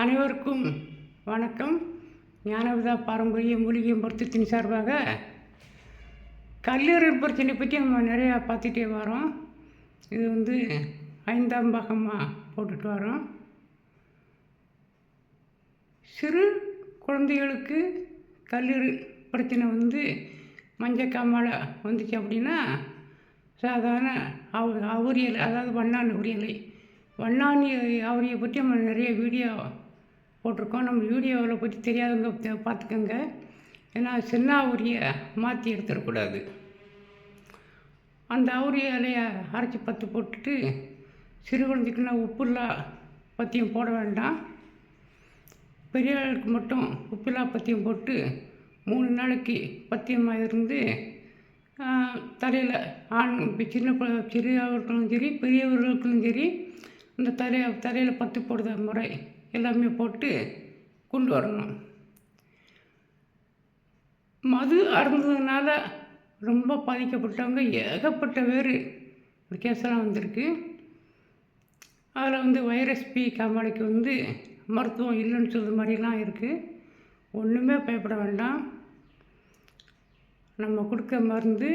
அனைவருக்கும் வணக்கம். ஞானவிதா பாரம்பரிய மூலிகை மருத்துவத்தின் சார்பாக கல்லீரல் பிரச்சனை பற்றி நம்ம நிறையா பார்த்துட்டே வரோம். இது வந்து ஐந்தாம் பாகமாக போட்டுட்டு வரோம். சிறு குழந்தைகளுக்கு கல்லீரல் பிரச்சனை வந்து மஞ்சக்காமால வந்துச்சு அப்படின்னா சாதாரண அவ அவரியல் அதாவது வண்ணான் உரியலை வண்ணாணி அவரியை பற்றி நம்ம நிறைய வீடியோ போட்டிருக்கோம். நம்ம வீடியோவில் பற்றி தெரியாதவங்க பார்த்துக்கோங்க ஏன்னா சின்ன அவரியை மாற்றி எடுத்துடக்கூடாது அந்த அவரிய இலையை அரைச்சி பத்து போட்டுட்டு சிறு குழந்தைக்குன்னா உப்புல்லா பற்றியும் போட வேண்டாம். பெரியவர்களுக்கு மட்டும் உப்புல்லா பத்தியம் போட்டு மூணு நாளைக்கு பத்தியமாக இருந்து தலையில் ஆண் இப்போ சின்ன ப- சிறியவர்களுக்கும் சரி பெரியவர்களுக்கும் சரி இந்த தலையை தலையில் பத்து போடுற முறை எல்லாமே போட்டு கொண்டு வரணும். மது அருந்ததுனால ரொம்ப பாதிக்கப்பட்டவங்க ஏகப்பட்ட பேர் இந்த கேஸ்லாம் வந்திருக்கு. அதில் வந்து வைரஸ் பி காமாலைக்கு வந்து மருத்துவம் இல்லைன்னு சொல்கிற மாதிரிலாம் இருக்குது ஒன்றுமே பயப்பட வேண்டாம். நம்ம கொடுக்க மருந்து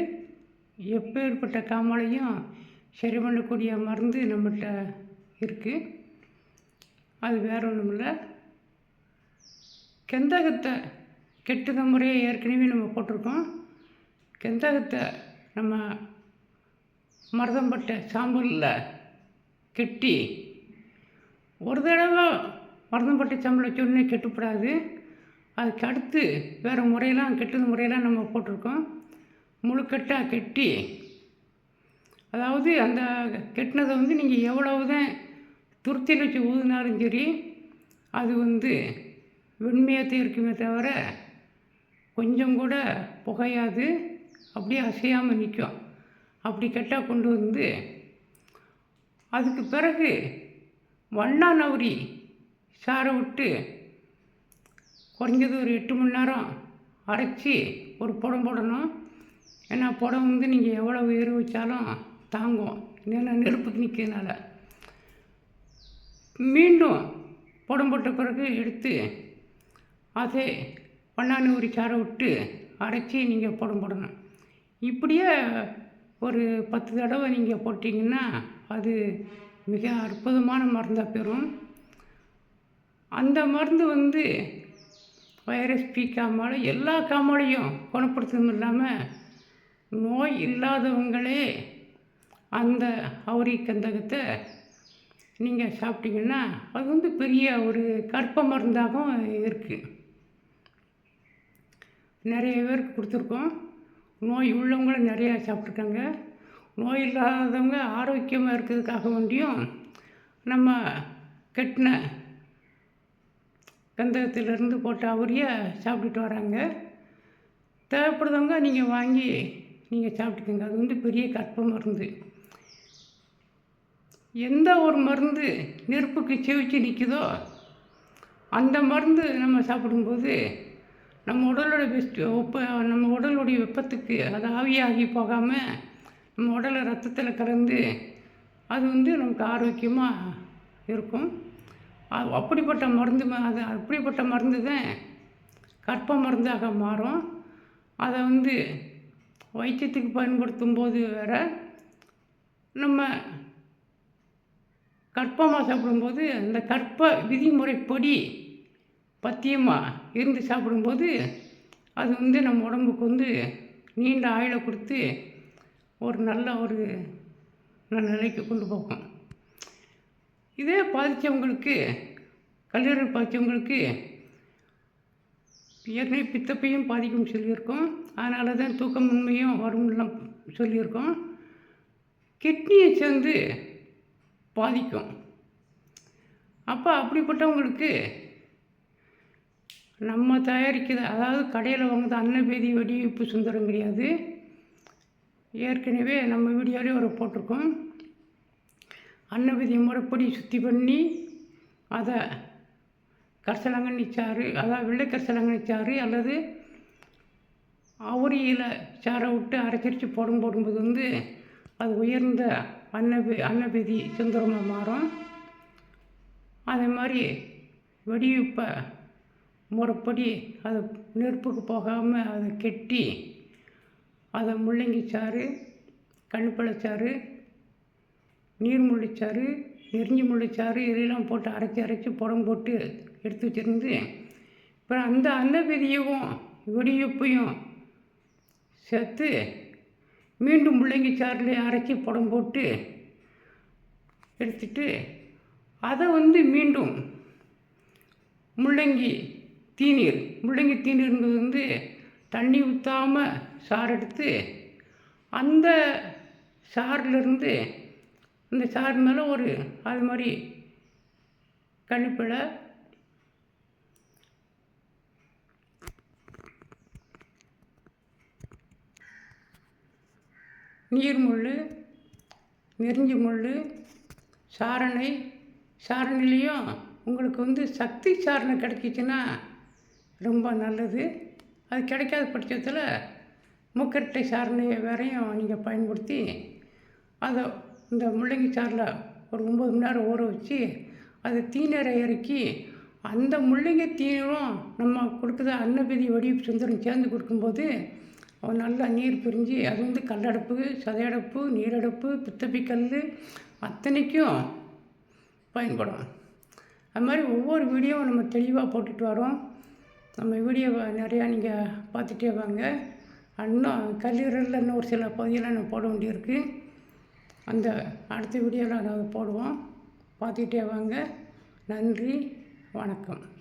எப்பேற்பட்ட காமாலையும் சரி பண்ணக்கூடிய மருந்து நம்மகிட்ட இருக்குது அது வேற ஒன்றும் இல்லை. கெந்தகத்தை கெட்டுத முறையை ஏற்கனவே நம்ம போட்டிருக்கோம். கெந்தகத்தை நம்ம மருதம்பட்டை சாம்பலில் கெட்டி ஒரு தடவை மருதம்பட்டை சாம்பலை சொன்னே கெட்டுப்படாது. அதுக்கு அடுத்து வேறு முறையெல்லாம் கெட்டது முறையெல்லாம் நம்ம போட்டிருக்கோம். முழுக்கட்டாக கெட்டி அதாவது அந்த கெட்டினதை வந்து நீங்கள் எவ்வளவு தான் துருத்தியில் வச்சு ஊதினாலும் சரி அது வந்து வெண்மையாக இருக்குமே தவிர கொஞ்சம் கூட புகையாது. அப்படியே அசையாமல் நிற்கும் அப்படி கெட்டால் கொண்டு வந்து அதுக்கு பிறகு வண்ணா நவரி சாரை விட்டு குறைஞ்சது ஒரு எட்டு மணி நேரம் அரைச்சி ஒரு புடம் போடணும். ஏன்னா புடம் வந்து நீங்கள் எவ்வளோ உயிர் வச்சாலும் தாங்கும். ஏன்னா நெருப்புக்கு நிற்கிறதுனால மீண்டும் புடம் போட்ட பிறகு எடுத்து அதே பண்ணான்னு ஒரு சாரை விட்டு அரைச்சி நீங்கள் புடம் போடணும் இப்படியே ஒரு பத்து தடவை நீங்கள் போட்டிங்கன்னா அது மிக அற்புதமான மருந்தாக பெறும். அந்த மருந்து வந்து வைரஸ் பி காமாலை எல்லா காமாலையும் குணப்படுத்துறதும் இல்லாமல் நோய் இல்லாதவங்களே அந்த அவுரி கந்தகத்தை நீங்கள் சாப்பிட்டீங்கன்னா அது வந்து பெரிய ஒரு கற்ப மருந்தாகவும் இருக்குது நிறைய பேருக்கு கொடுத்துருக்கோம். நோய் உள்ளவங்களும் நிறையா சாப்பிட்ருக்காங்க நோய் இல்லாதவங்க ஆரோக்கியமாக இருக்கிறதுக்காக வேண்டியும் நம்ம கெட்டின கந்தகத்திலிருந்து போட்ட அவரியை சாப்பிட்டுட்டு வராங்க. தேவைப்படுறவங்க நீங்கள் வாங்கி நீங்கள் சாப்பிட்டுக்கோங்க. அது வந்து பெரிய கற்ப மருந்து. எந்த ஒரு மருந்து நெருப்புக்கு செவிச்சு நிற்குதோ அந்த மருந்து நம்ம சாப்பிடும்போது நம்ம உடலோட வெஸ்ட் வெப்ப நம்ம உடலுடைய வெப்பத்துக்கு அது ஆவியாகி போகாமல் நம்ம உடலை ரத்தத்தில் கலந்து அது வந்து நமக்கு ஆரோக்கியமாக இருக்கும். அது அப்படிப்பட்ட மருந்து அது அப்படிப்பட்ட மருந்து தான் கற்ப மருந்தாக மாறும். அதை வந்து வைத்தியத்துக்கு பயன்படுத்தும் போது வேறு நம்ம கற்பமாக சாப்பிடும்போது அந்த கற்ப விதிமுறைப்படி பத்தியமாக இருந்து சாப்பிடும்போது அது வந்து நம்ம உடம்புக்கு வந்து நீண்ட ஆயுளை கொடுத்து ஒரு நல்ல ஒரு நல்ல நிலைக்கு கொண்டு போகும். இதே பாதித்தவங்களுக்கு கல்லீரல் பாதித்தவங்களுக்கு ஏற்கனவே பித்தப்பையும் பாதிக்கும் சொல்லியிருக்கோம். அதனால தான் தூக்கமின்மையும் வரும்லாம் சொல்லியிருக்கோம். கிட்னியை சேர்ந்து பாதிக்கும். அப்போ அப்படிப்பட்டவங்களுக்கு நம்ம தயாரிக்கிற அதாவது கடையில் வாங்குறது அன்னபேதி வெடிவிப்பு சுந்தரம் கிடையாது. ஏற்கனவே நம்ம வீடியோலேயே ஒரு போட்டிருக்கோம் அன்னபேதி முறைப்படி சுத்தி பண்ணி அதை கரிசலாங்கண்ணி சாறு அதாவது வெள்ளை கரிசலாங்கண்ணி சாறு அல்லது அவுரியில் சாறை விட்டு அரைச்சரித்து போடும் போடும்போது வந்து அது உயர்ந்த அன்னபி அன்னபேதி சுந்தரமாக மாறும். அதே மாதிரி வெடியுப்பை முறைப்படி அதை நெருப்புக்கு போகாமல் அதை கெட்டி அதை முள்ளங்கி சாறு கணுப்பழச்சாறு நீர்முள்ளிச்சாறு எரிஞ்சி முள்ளிச்சாறு இதெல்லாம் போட்டு அரைச்சி அரைச்சி புடம் போட்டு எடுத்து வச்சுருந்து இப்போ அந்த அன்னபெதியவும் வெடியுப்பையும் சேர்த்து மீண்டும் முள்ளங்கி சாறுல அரைச்சி புடம் போட்டு எடுத்துட்டு அதை வந்து மீண்டும் முள்ளங்கி தீநீர் முள்ளங்கி தீநீர்ங்கிறது வந்து தண்ணி ஊற்றாமல் சாறு எடுத்து அந்த சாறிலிருந்து இந்த சாறு மேலே ஒரு அது மாதிரி கணிப்பில் நீர்முள் நெருஞ்சி முள் சாரணை சாரணிலையும் உங்களுக்கு வந்து சக்தி சாரணை கிடைக்கிச்சின்னா ரொம்ப நல்லது. அது கிடைக்காத பட்சத்தில் மூக்கரட்டை சாரணையை வேறையும் நீங்கள் பயன்படுத்தி அதை இந்த முள்ளங்கி சாரில் ஒரு ஒம்பது மணி நேரம் ஊற வச்சு அதை தீநீரை இறக்கி அந்த முள்ளங்கி தீனும் நம்ம கொடுக்குற அன்னபதி வடிவு சுந்தரம் சேர்ந்து கொடுக்கும்போது நல்லா நீர் பிரிஞ்சு அது வந்து கல்லடப்பு சதையடப்பு நீரடப்பு பித்தப்பிக்கல் அத்தனைக்கும் பயன்படும். அது மாதிரி ஒவ்வொரு வீடியோவும் நம்ம தெளிவாக போட்டுட்டு வரோம். நம்ம வீடியோவை நிறையா நீங்கள் பார்த்துட்டே வாங்க. இன்னும் கல்லீரலில் இன்னும் ஒரு சில பகுதியெல்லாம் நான் போட வேண்டியிருக்கு. அந்த அடுத்த வீடியோவில் நாங்கள் போடுவோம். பார்த்துக்கிட்டே வாங்க. நன்றி. வணக்கம்.